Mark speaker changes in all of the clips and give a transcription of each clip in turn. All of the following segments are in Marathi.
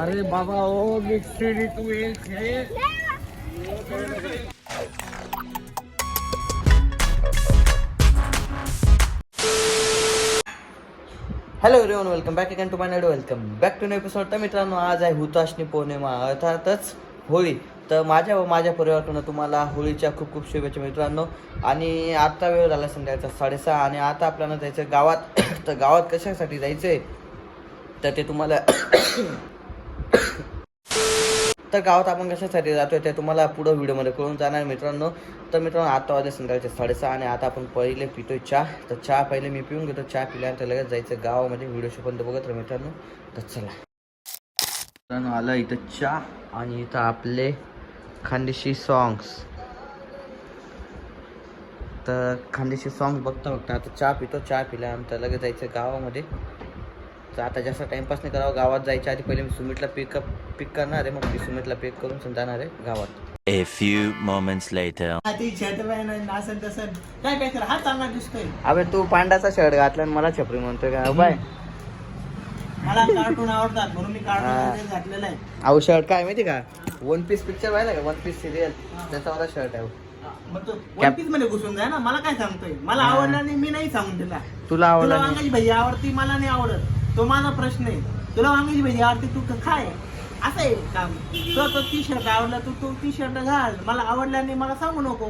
Speaker 1: अरे बाबा ओ मिक्सरी तू एक है
Speaker 2: hello everyone welcome back again to my night welcome back to new episode तर मित्रांनो आज आहे हुताशनी पौर्णिमा. अर्थातच होळी. तर माझ्या व माझ्या परिवाराकडून तुम्हाला होळीच्या खूप खूप शुभेच्छा मित्रांनो. आणि आत्ता वेळ झाला संध्याकाळचा साडेसहा आणि आता आपल्याला जायचं गावात. तर गावात कशासाठी जायचं आहे तर ते तुम्हाला तर गावात आपण कशासाठी जातोय ते तुम्हाला पुढं व्हिडिओमध्ये कळून जाणार मित्रांनो. तर मित्रांनो आता वाजले संध्याकाळचे साडेसहा आणि आता आपण पहिले पितोय चहा. तर चहा पहिले मी पिऊन घेतो. चहा पिल्यानंतर लगेच जायचं गावामध्ये. व्हिडिओ शोपर्यंत बघत राहा मित्रांनो. तर चला. मित्रांनो आलं इथं चहा आणि इथं आपले खानदेशी सॉंग्स तर खानदेशी सॉंग्स बघता बघता आता चहा पितो. चहा पिल्यानंतर लगेच जायचं गावामध्ये. तर आता जास्त टाइमपास नाही करावं. गावात जायच्या आधी पहिले मी सुमितला पिकअप पिक करणार आहे. मग मी सुमितला पिक करून जाणार आहे गावात.
Speaker 3: A few moments later.
Speaker 4: ती शर्ट पॅन्ट असं तसं काय काय कर? हा चांगला दिसतोय.
Speaker 2: अबे तू पांडाचा शर्ट घातला आणि मला छपरी म्हणतोय का? बाय.
Speaker 4: मला कार्टून आवडतात म्हणून मी
Speaker 2: हा.
Speaker 4: कार्टून घातलेला आहे.
Speaker 2: अहो शर्ट काय माहिती का? वन पीस पिक्चर पाहिला का? वन पीस सिरियल त्याचा मला शर्ट आहे.
Speaker 4: मग तो वन पीसमध्ये घुसून जाय ना. मला काय सांगतोय? मला
Speaker 2: हा.
Speaker 4: आवडला नाही मी नाही सांगून दिला.
Speaker 2: तुला
Speaker 4: तुला
Speaker 2: आवडला नाही?
Speaker 4: वांगाची भाजी आवडती मला नाही आवडत. तो माझा प्रश्न आहे. तुला वांगाची भाजी आवडते तू खाय. असं आहे काम. तो तो टी शर्ट आवडला तू तो टी शर्ट घाल. मला आवडला नाही मला सांगू नको.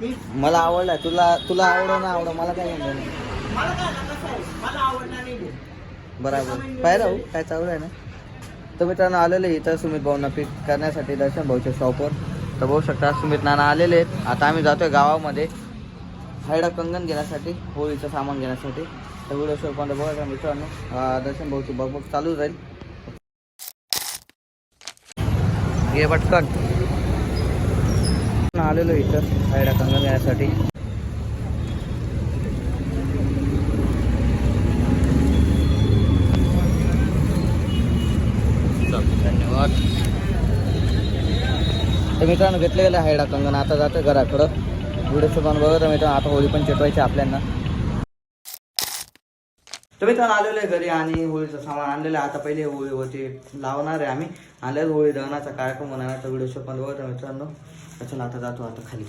Speaker 4: मी
Speaker 2: मला आवडला तुला तुला आवडो ना आवडो मला काय म्हणलं
Speaker 4: मला काय ना कसं आहे? मला आवडला नाही ते.
Speaker 2: बरोबर. पाहिलं हो काय चालू आहे ना? तर मित्रांनो आलेले इथं सुमित भाऊंना पिक करण्यासाठी दर्शन भाऊच्या शॉपवर तर बघू शकता सुमित नाना आलेले आहेत. आता आम्ही जातोय गावामध्ये. हायडा कंगन घेण्यासाठी होळीचं सामान घेण्यासाठी. तर व्हिडिओ पण बघा मित्रांनो? अं, दर्शन भाऊची बघ चालू राहील. ये पटकन. आलेलो इथं हायडा कंगन यासाठी धन्यवाद. तर मित्रांनो घेतले गेलं हायडा कंगन आता जातं घराकडं. व्हिडिओ शोधून बघत आहे मित्रांनो आता होळी पण चिटवायची आपल्यांना. तर मित्रांनो आलेलो आहे घरी आणि होळीचं सामान आणलेलं आहे. आता पहिले होळी होती लावणार आहे आम्ही. आल्याच होळी दहनाचा कार्यक्रम होणार तर व्हिडिओ शो पण बघतो मित्रांनो. त्याच्या आता जातो आता खाली.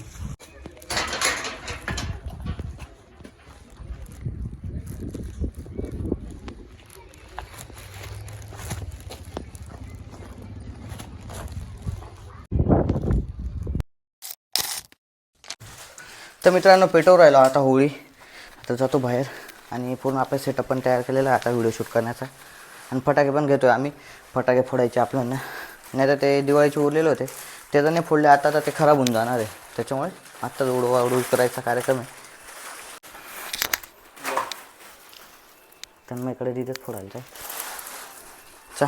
Speaker 2: तर मित्रांनो पेटवून राहिलो आता होळी. आता जातो बाहेर. आणि पूर्ण आपला सेटअप पण तयार केलेला आहे आता व्हिडिओ शूट करण्याचा. आणि फटाके पण घेतो आहे आम्ही. फटाके फोडायचे आपल्याला. नाही तर ते दिवाळीचे उरलेले होते. ते तर नाही फोडले आता तर ते खराब होऊन जाणार आहे. त्याच्यामुळे आत्ताच उडवा उडू करायचा कार्यक्रम आहे. त्यांना इकडे तिथेच फोडायचं आहे चा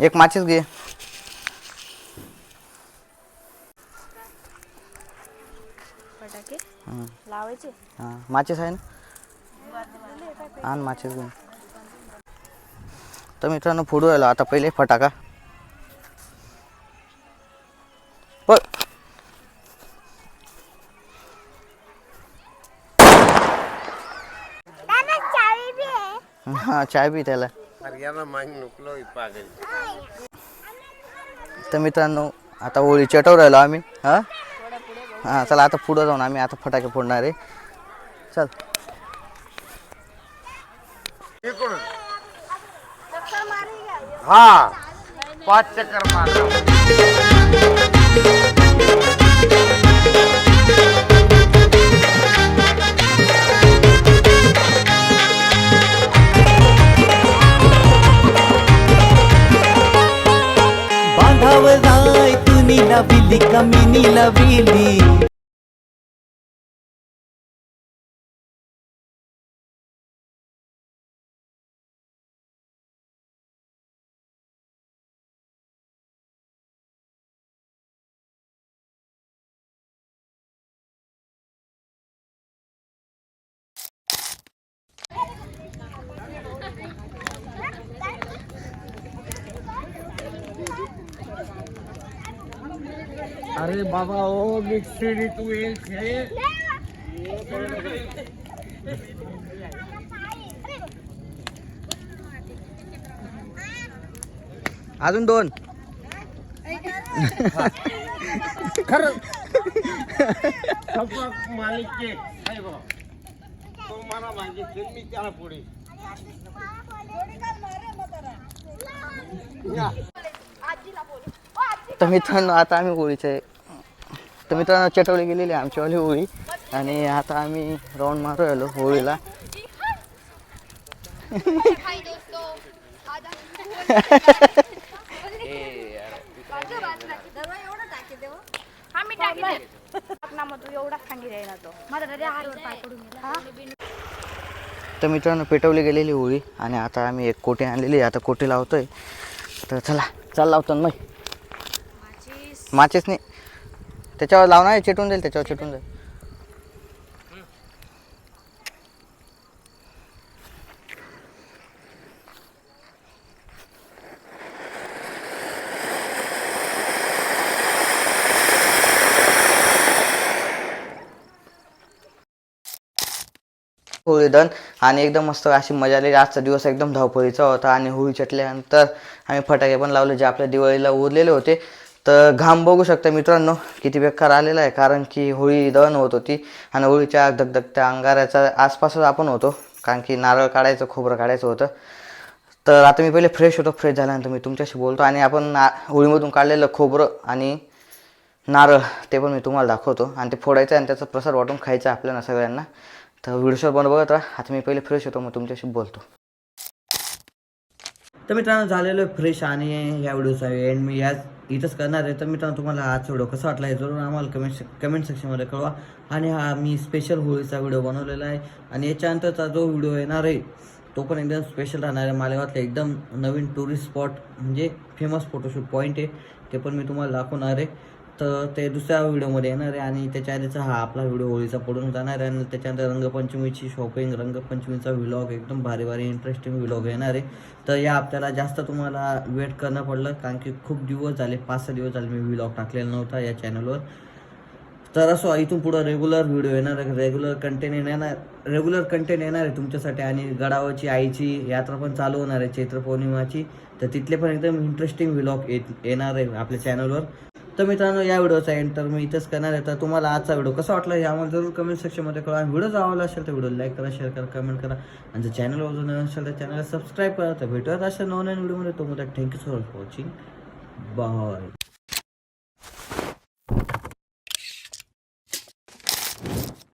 Speaker 2: एक माचीच घे. हं.
Speaker 5: लावायचे?
Speaker 2: हां. माचीस आहे ना? आण माचीस घेऊन. तर मित्रांनो फोडू राहिलो आता पहिले फटाका. हां. चाय बी त्याला. तर मित्रांनो आता होळी चटव राहिलो आम्ही. हां? हां चला आता पुढं जाऊन आम्ही आता फटाके फोडणार आहे. चल.
Speaker 1: हा पाच चक्कर मारा.
Speaker 6: విలిక మినిల విలి.
Speaker 1: अरे बाबा ओ मिक्सरी तू एक है।
Speaker 2: अजून दोन.
Speaker 1: खरं. सपक मालिकचे आहे बा तो मला मागितले मी त्याला पुढे. या.
Speaker 2: तर मित्रांनो आता आम्ही होळीचे तर मित्रांनो चटवली गेलेली आहे आमच्यावाली होळी. आणि आता आम्ही राऊंड मारू आलो होळीला. तर मित्रांनो पेटवली गेलेली होळी. आणि आता आम्ही एक कोटी आणलेली आहे. आता कोटी लावतोय. तर चला चाल लावतो मग. माचीच नाही. त्याच्यावर लावणार आहे चिटून जाईल त्याच्यावर चिटून जाईल होळी दन आणि एकदम मस्त अशी मजा आली आजचा दिवस एकदम धावपळीचा होता आणि होळी चटल्यानंतर आम्ही फटाके पण लावले जे आपल्या दिवाळीला उरलेले होते. तर घाम बघू शकता मित्रांनो किती बेकार आलेला आहे. कारण की होळी दहन होत होती आणि होळीच्या धगधगत्या अंगाराच्या आसपासच आपण होतो. कारण की नारळ काढायचं खोबरं काढायचं होतं. तर आता मी पहिले फ्रेश होतो फ्रेश झाल्यानंतर मी तुमच्याशी बोलतो आणि आपण ना होळीमधून काढलेलं खोबरं आणि नारळ ते पण मी तुम्हाला दाखवतो. आणि ते फोडायचं आणि त्याचा प्रसाद वाटून खायचा आपल्याला सगळ्यांना. तर व्हिडिओ पण बघत राहा. आता मी पहिले फ्रेश होतो मग तुमच्याशी बोलतो. तर मित्रांनो झालेलो आहे फ्रेश आणि या व्हिडिओचा एंड मी याच इथंच करणार आहे. तर मित्रांनो तुम्हाला आज व्हिडिओ कसा वाटला आहे जरूर आम्हाला कमेंट कमेंट सेक्शनमध्ये कळवा. आणि हा मी स्पेशल होळीचा व्हिडिओ बनवलेला आहे. आणि याच्यानंतरचा जो व्हिडिओ येणार आहे तो पण एकदम स्पेशल राहणार आहे. मालेगावातला एकदम नवीन टुरिस्ट स्पॉट म्हणजे फेमस फोटोशूट पॉईंट आहे. ते पण मी तुम्हाला दाखवणार आहे. तर ते दुसऱ्या व्हिडिओमध्ये येणार आहे आणि त्याच्या आधीचा हा आपला व्हिडिओ होळीचा पडून जाणार आहे. आणि त्याच्यानंतर रंगपंचमीची शॉपिंग रंगपंचमीचा व्हिलॉग एकदम भारी भारी इंटरेस्टिंग व्हिलॉग येणार आहे. तर या आपल्याला जास्त तुम्हाला वेट करणं पडलं कारण की खूप दिवस झाले पाच सहा दिवस झाले मी व्हिलॉग टाकलेला नव्हता या चॅनलवर तर असो इथून पुढं रेग्युलर व्हिडिओ येणार आहे. रेग्युलर कंटेंट येणार रेग्युलर कंटेंट येणार आहे तुमच्यासाठी. आणि गडावरची आईची यात्रा पण चालू होणार आहे चैत्र पौर्णिमाची. तर तिथले पण एकदम इंटरेस्टिंग व्हिलॉग येणार आहे आपल्या चॅनलवर तर मित्रांनो या व्हिडिओचा एंड तर मी इथंच करणार आहे. तर तुम्हाला आजचा व्हिडिओ कसा वाटला हे आम्हाला जरूर कमेंट सेक्शनमध्ये कळवा. व्हिडिओ आवडला असेल तर व्हिडिओ लाईक करा शेअर करा कमेंट करा. आणि जर चॅनलवर जर नवीन असेल तर चॅनलला सबस्क्राईब करा. तर भेटूयात अशा नवीन व्हिडिओमध्ये. तुम्हाला thank you so much for watching bye